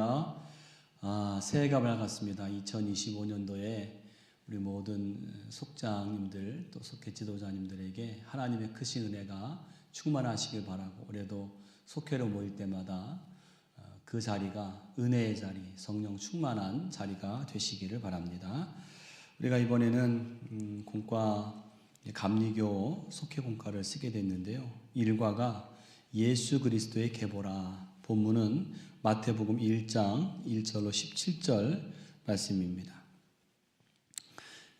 할렐루야. 아, 새해가 밝았습니다. 2025년도에 우리 모든 속장님들 또 속회 지도자님들에게 하나님의 크신 은혜가 충만하시길 바라고 올해도 속회로 모일 때마다 어, 그 자리가 은혜의 자리, 성령 충만한 자리가 되시기를 바랍니다. 우리가 이번에는 음, 공과 감리교 속회 공과를 쓰게 됐는데요. 일과가 예수 그리스도의 계보라. 본문은 마태복음 1장 1절로 17절 말씀입니다.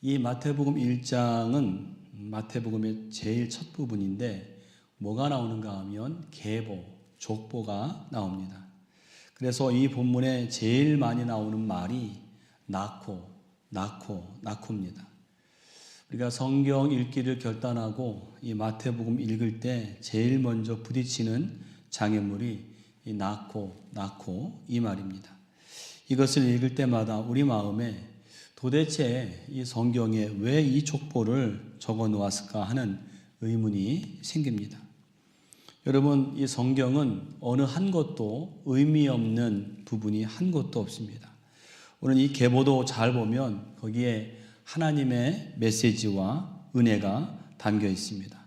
이 마태복음 1장은 마태복음의 제일 첫 부분인데 뭐가 나오는가 하면 계보, 족보가 나옵니다. 그래서 이 본문에 제일 많이 나오는 말이 낳고, 낳고, 낳고입니다. 우리가 성경 읽기를 결단하고 이 마태복음 읽을 때 제일 먼저 부딪히는 장애물이 이 낳고 낳고 이 말입니다. 이것을 읽을 때마다 우리 마음에 도대체 이 성경에 왜 이 족보를 적어 놓았을까 하는 의문이 생깁니다. 여러분, 이 성경은 어느 한 것도 의미 없는 부분이 한 것도 없습니다. 오늘 이 계보도 잘 보면 거기에 하나님의 메시지와 은혜가 담겨 있습니다.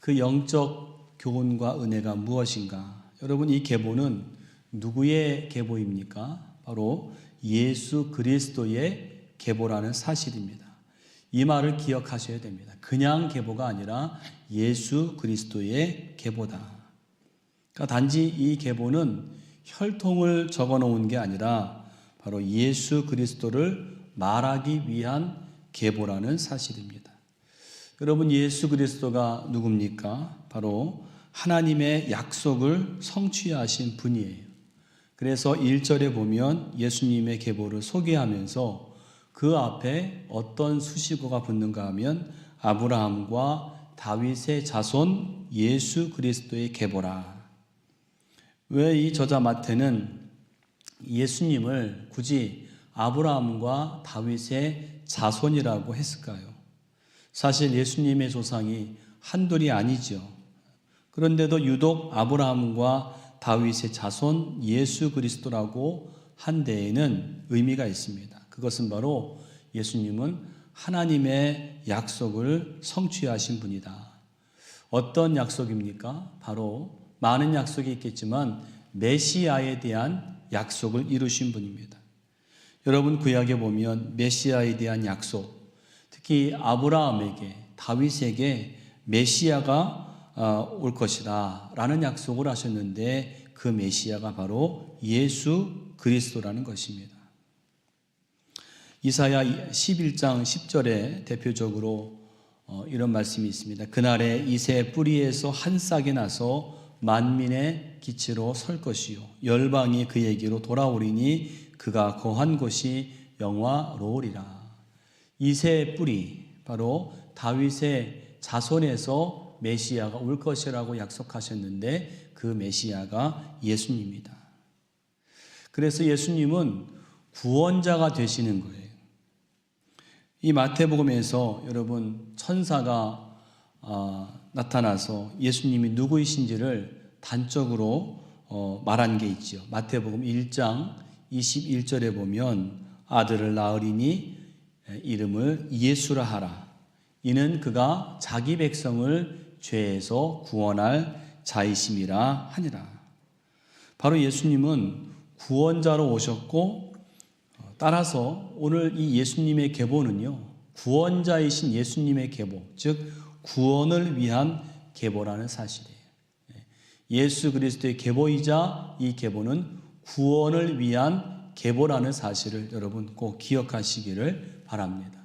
그 영적 교훈과 은혜가 무엇인가? 여러분 이 계보는 누구의 계보입니까? 바로 예수 그리스도의 계보라는 사실입니다. 이 말을 기억하셔야 됩니다. 그냥 계보가 아니라 예수 그리스도의 계보다. 그러니까 단지 이 계보는 혈통을 적어 놓은 게 아니라 바로 예수 그리스도를 말하기 위한 계보라는 사실입니다. 여러분 예수 그리스도가 누굽니까? 바로 하나님의 약속을 성취하신 분이에요. 그래서 1절에 보면 예수님의 계보를 소개하면서 그 앞에 어떤 수식어가 붙는가 하면 아브라함과 다윗의 자손 예수 그리스도의 계보라. 왜 이 저자 마태는 예수님을 굳이 아브라함과 다윗의 자손이라고 했을까요? 사실 예수님의 조상이 한둘이 아니죠. 그런데도 유독 아브라함과 다윗의 자손 예수 그리스도라고 한 데에는 의미가 있습니다. 그것은 바로 예수님은 하나님의 약속을 성취하신 분이다. 어떤 약속입니까? 바로 많은 약속이 있겠지만 메시아에 대한 약속을 이루신 분입니다. 여러분 구약에 보면 메시아에 대한 약속, 특히 아브라함에게 다윗에게 메시아가 어, 올 것이다 라는 약속을 하셨는데 그 메시아가 바로 예수 그리스도라는 것입니다. 이사야 11장 10절에 대표적으로 어, 이런 말씀이 있습니다. 그날에 이새 뿌리에서 한 싹이 나서 만민의 기치로 설 것이요 열방이 그에게로 돌아오리니 그가 거한 곳이 영화로우리라. 이새 뿌리 바로 다윗의 자손에서 메시아가 올 것이라고 약속하셨는데 그 메시아가 예수님이다. 그래서 예수님은 구원자가 되시는 거예요. 이 마태복음에서 여러분 천사가 어, 나타나서 예수님이 누구이신지를 단적으로 어, 말한 게 있죠. 마태복음 1장 21절에 보면 아들을 낳으리니 이름을 예수라 하라. 이는 그가 자기 백성을 죄에서 구원할 자이심이라 하니라. 바로 예수님은 구원자로 오셨고 어, 따라서 오늘 이 예수님의 계보는요. 구원자이신 예수님의 계보, 즉 구원을 위한 계보라는 사실이에요. 예, 예수 그리스도의 계보이자 이 계보는 구원을 위한 계보라는 사실을 여러분 꼭 기억하시기를 바랍니다.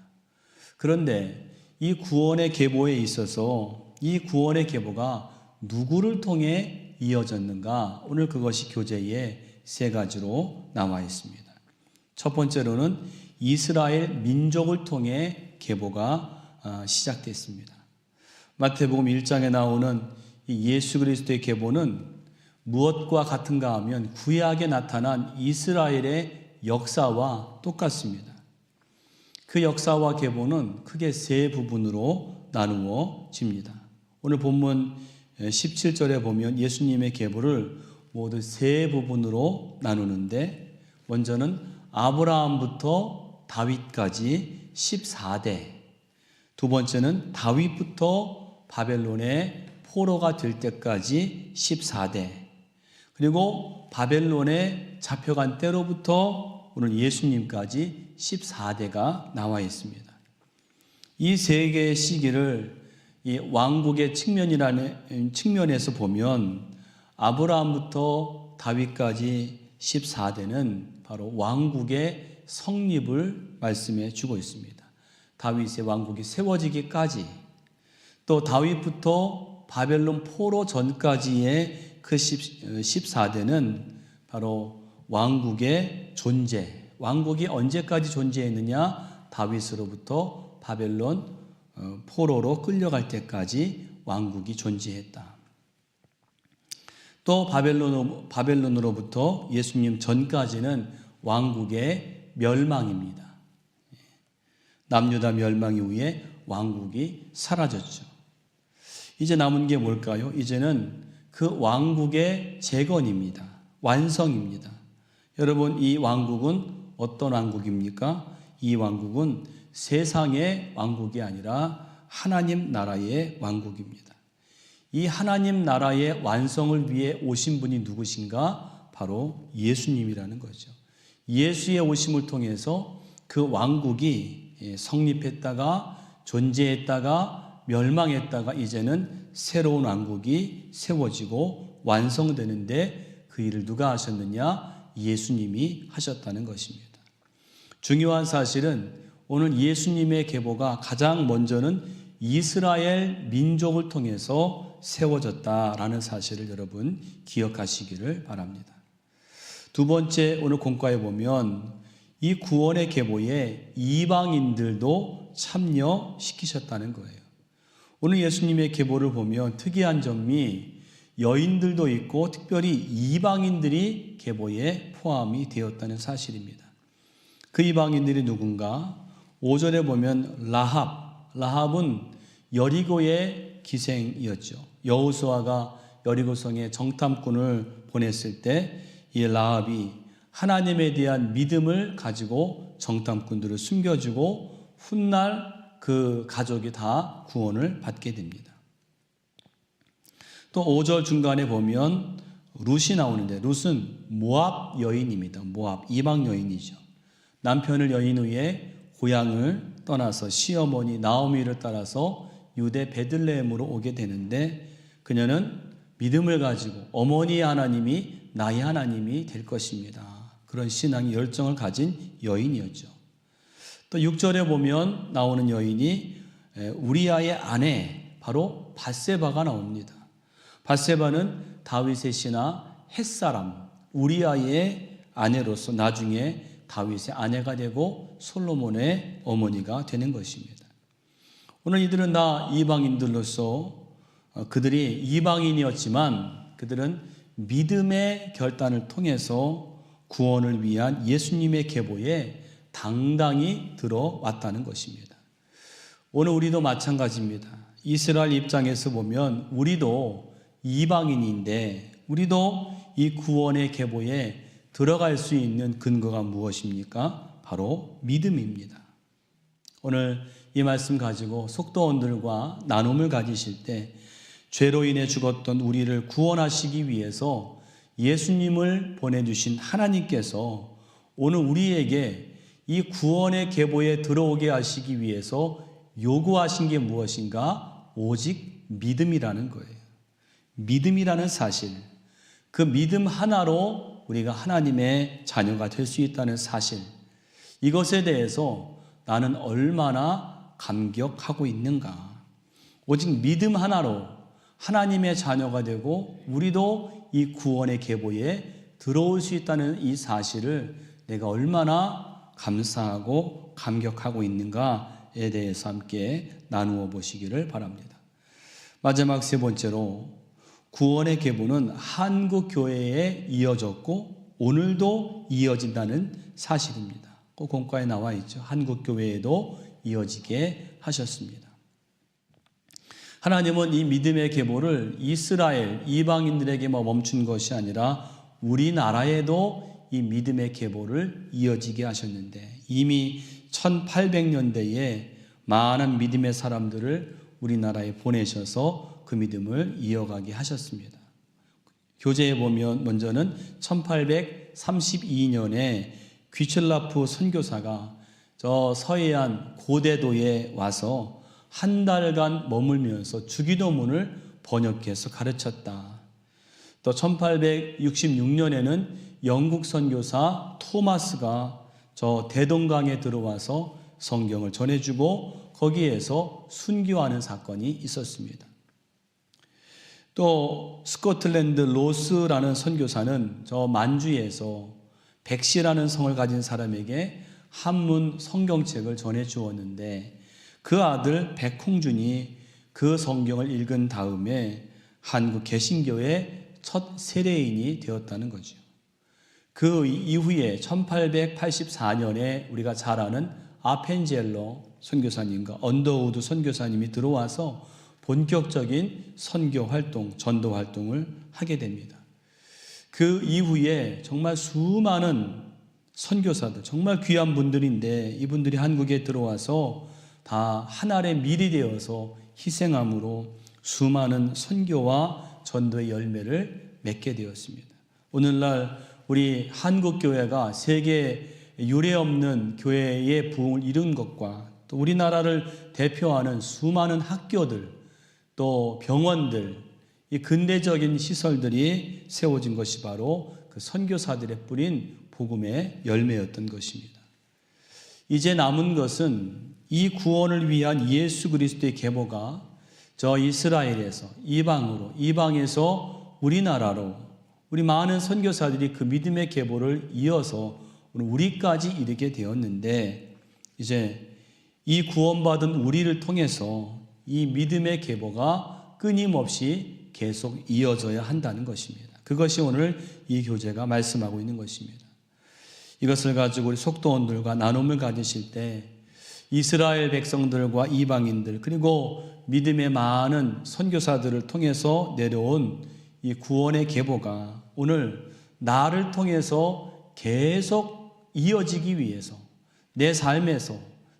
그런데 이 구원의 계보에 있어서 이 구원의 계보가 누구를 통해 이어졌는가? 오늘 그것이 교재에 세 가지로 나와 있습니다. 첫 번째로는 이스라엘 민족을 통해 계보가 어, 시작됐습니다. 마태복음 1장에 나오는 예수 그리스도의 계보는 무엇과 같은가 하면 구약에 나타난 이스라엘의 역사와 똑같습니다. 그 역사와 계보는 크게 세 부분으로 나누어집니다. 오늘 본문 17절에 보면 예수님의 계보를 모두 세 부분으로 나누는데 먼저는 아브라함부터 다윗까지 14대. 두 번째는 다윗부터 바벨론의 포로가 될 때까지 14대. 그리고 바벨론에 잡혀간 때로부터 오늘 예수님까지 14대가 나와 있습니다. 이 세 개의 시기를 이 왕국의 측면이라는 측면에서 보면 아브라함부터 다윗까지 14대는 바로 왕국의 성립을 말씀해 주고 있습니다. 다윗의 왕국이 세워지기까지 또 다윗부터 바벨론 포로 전까지의 그 14대는 바로 왕국의 존재. 왕국이 언제까지 존재했느냐? 다윗으로부터 바벨론 어, 포로로 끌려갈 때까지 왕국이 존재했다. 또 바벨론, 바벨론으로부터 예수님 전까지는 왕국의 멸망입니다. 남유다 멸망 이후에 왕국이 사라졌죠. 이제 남은 게 뭘까요? 이제는 그 왕국의 재건입니다. 완성입니다. 여러분, 이 왕국은 어떤 왕국입니까? 이 왕국은 세상의 왕국이 아니라 하나님 나라의 왕국입니다. 이 하나님 나라의 완성을 위해 오신 분이 누구신가? 바로 예수님이라는 거죠. 예수의 오심을 통해서 그 왕국이 예, 성립했다가 존재했다가 멸망했다가 이제는 새로운 왕국이 세워지고 완성되는데 그 일을 누가 하셨느냐? 예수님이 하셨다는 것입니다. 중요한 사실은 오늘 예수님의 계보가 가장 먼저는 이스라엘 민족을 통해서 세워졌다라는 사실을 여러분 기억하시기를 바랍니다. 두 번째 오늘 공과에 보면 이 구원의 계보에 이방인들도 참여시키셨다는 거예요. 오늘 예수님의 계보를 보면 특이한 점이 여인들도 있고 특별히 이방인들이 계보에 포함이 되었다는 사실입니다. 그 이방인들이 누군가? 5절에 보면 라합, 라합은 여리고의 기생이었죠. 여호수아가 여리고성에 정탐꾼을 보냈을 때 이 라합이 하나님에 대한 믿음을 가지고 정탐꾼들을 숨겨주고 훗날 그 가족이 다 구원을 받게 됩니다. 또 5절 중간에 보면 룻이 나오는데 룻은 모압 여인입니다. 모압 이방 여인이죠. 남편을 여인 후에 고향을 떠나서 시어머니 나오미를 따라서 유대 베들레헴으로 오게 되는데 그녀는 믿음을 가지고 어머니 하나님이 나의 하나님이 될 것입니다. 그런 신앙의 열정을 가진 여인이었죠. 또 6절에 보면 나오는 여인이 우리아의 아내 바로 바세바가 나옵니다. 바세바는 다윗의 신하 햇사람 우리아의 아내로서 나중에 다윗의 아내가 되고 솔로몬의 어머니가 되는 것입니다. 오늘 이들은 다 이방인들로서 어, 그들이 이방인이었지만 그들은 믿음의 결단을 통해서 구원을 위한 예수님의 계보에 당당히 들어왔다는 것입니다. 오늘 우리도 마찬가지입니다. 이스라엘 입장에서 보면 우리도 이방인인데 우리도 이 구원의 계보에 들어갈 수 있는 근거가 무엇입니까? 바로 믿음입니다. 오늘 이 말씀 가지고 속도원들과 나눔을 가지실 때 죄로 인해 죽었던 우리를 구원하시기 위해서 예수님을 보내주신 하나님께서 오늘 우리에게 이 구원의 계보에 들어오게 하시기 위해서 요구하신 게 무엇인가? 오직 믿음이라는 거예요. 믿음이라는 사실. 그 믿음 하나로 우리가 하나님의 자녀가 될 수 있다는 사실. 이것에 대해서 나는 얼마나 감격하고 있는가. 오직 믿음 하나로 하나님의 자녀가 되고 우리도 이 구원의 계보에 들어올 수 있다는 이 사실을 내가 얼마나 감사하고 감격하고 있는가에 대해서 함께 나누어 보시기를 바랍니다. 마지막 세 번째로 구원의 계보는 한국 교회에 이어졌고 오늘도 이어진다는 사실입니다. 꼭 공과에 나와 있죠. 한국 교회에도 이어지게 하셨습니다. 하나님은 이 믿음의 계보를 이스라엘 이방인들에게만 멈춘 것이 아니라 우리나라에도 이 믿음의 계보를 이어지게 하셨는데 이미 1800년대에 많은 믿음의 사람들을 우리나라에 보내셔서 그 믿음을 이어가게 하셨습니다. 교재에 보면 먼저는 1832년에 귀첼라프 선교사가 저 서해안 고대도에 와서 한 달간 머물면서 주기도문을 번역해서 가르쳤다. 또 1866년에는 영국 선교사 토마스가 저 대동강에 들어와서 성경을 전해주고 거기에서 순교하는 사건이 있었습니다. 또 스코틀랜드 로스라는 선교사는 저 만주에서 백시라는 성을 가진 사람에게 한문 성경책을 전해 주었는데 그 아들 백홍준이 그 성경을 읽은 다음에 한국 개신교의 첫 세례인이 되었다는 거죠. 그 이후에 1884년에 우리가 잘 아는 아펜젤로 선교사님과 언더우드 선교사님이 들어와서 본격적인 선교 활동, 전도 활동을 하게 됩니다. 그 이후에 정말 수많은 선교사들, 정말 귀한 분들인데 이분들이 한국에 들어와서 다 하나의 밀이 되어서 희생함으로 수많은 선교와 전도의 열매를 맺게 되었습니다. 오늘날 우리 한국 교회가 세계 유례 없는 교회의 부흥을 이룬 것과 또 우리나라를 대표하는 수많은 학교들 또 병원들 이 근대적인 시설들이 세워진 것이 바로 그 선교사들의 뿌린 복음의 열매였던 것입니다. 이제 남은 것은 이 구원을 위한 예수 그리스도의 계보가 저 이스라엘에서 이방으로 이방에서 우리나라로 우리 많은 선교사들이 그 믿음의 계보를 이어서 우리까지 이르게 되었는데 이제 이 구원받은 우리를 통해서 이 믿음의 계보가 끊임없이 계속 이어져야 한다는 것입니다. 그것이 오늘 이 교재가 말씀하고 있는 것입니다. 이것을 가지고 우리 속도원들과 나눔을 가지실 때 이스라엘 백성들과 이방인들 그리고 믿음의 많은 선교사들을 통해서 내려온 이 구원의 계보가 오늘 나를 통해서 계속 이어지기 위해서 내 삶에서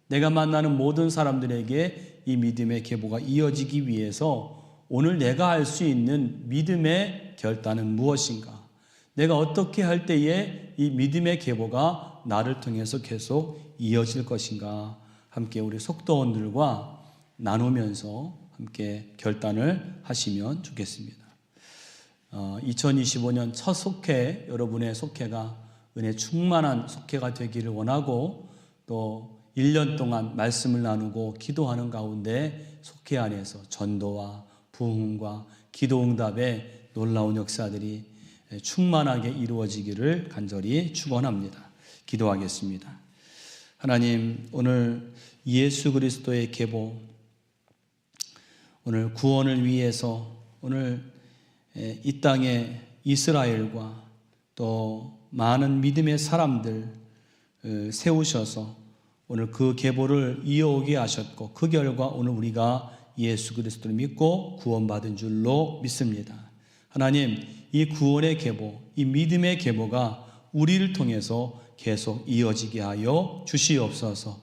내가 만나는 모든 사람들에게 이 믿음의 계보가 이어지기 위해서 오늘 내가 할 수 있는 믿음의 결단은 무엇인가? 내가 어떻게 할 때에 이 믿음의 계보가 나를 통해서 계속 이어질 것인가? 함께 우리 속도원들과 나누면서 함께 결단을 하시면 좋겠습니다. 어, 2025년 첫 속회, 여러분의 속회가 은혜 충만한 속회가 되기를 원하고 또 1년 동안 말씀을 나누고 기도하는 가운데 속회 안에서 전도와 부흥과 기도 응답의 놀라운 역사들이 충만하게 이루어지기를 간절히 축원합니다. 기도하겠습니다. 하나님 오늘 예수 그리스도의 계보 오늘 구원을 위해서 오늘 이 땅에 이스라엘과 또 많은 믿음의 사람들 세우셔서 오늘 그 계보를 이어오게 하셨고 그 결과 오늘 우리가 예수 그리스도를 믿고 구원받은 줄로 믿습니다. 하나님 이 구원의 계보, 이 믿음의 계보가 우리를 통해서 계속 이어지게 하여 주시옵소서.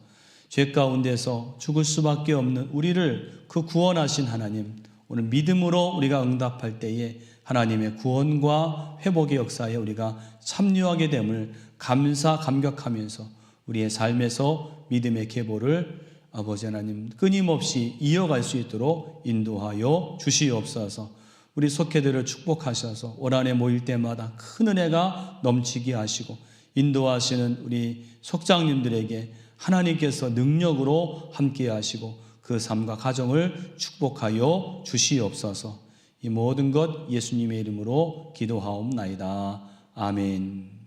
죄 가운데서 죽을 수밖에 없는 우리를 그 구원하신 하나님, 오늘 믿음으로 우리가 응답할 때에 하나님의 구원과 회복의 역사에 우리가 참여하게 됨을 감사 감격하면서 우리의 삶에서 믿음의 계보를 아버지 하나님 끊임없이 이어갈 수 있도록 인도하여 주시옵소서. 우리 속회들을 축복하셔서 올 한해 모일 때마다 큰 은혜가 넘치게 하시고 인도하시는 우리 속장님들에게 하나님께서 능력으로 함께 하시고 그 삶과 가정을 축복하여 주시옵소서. 이 모든 것 예수님의 이름으로 기도하옵나이다. 아멘.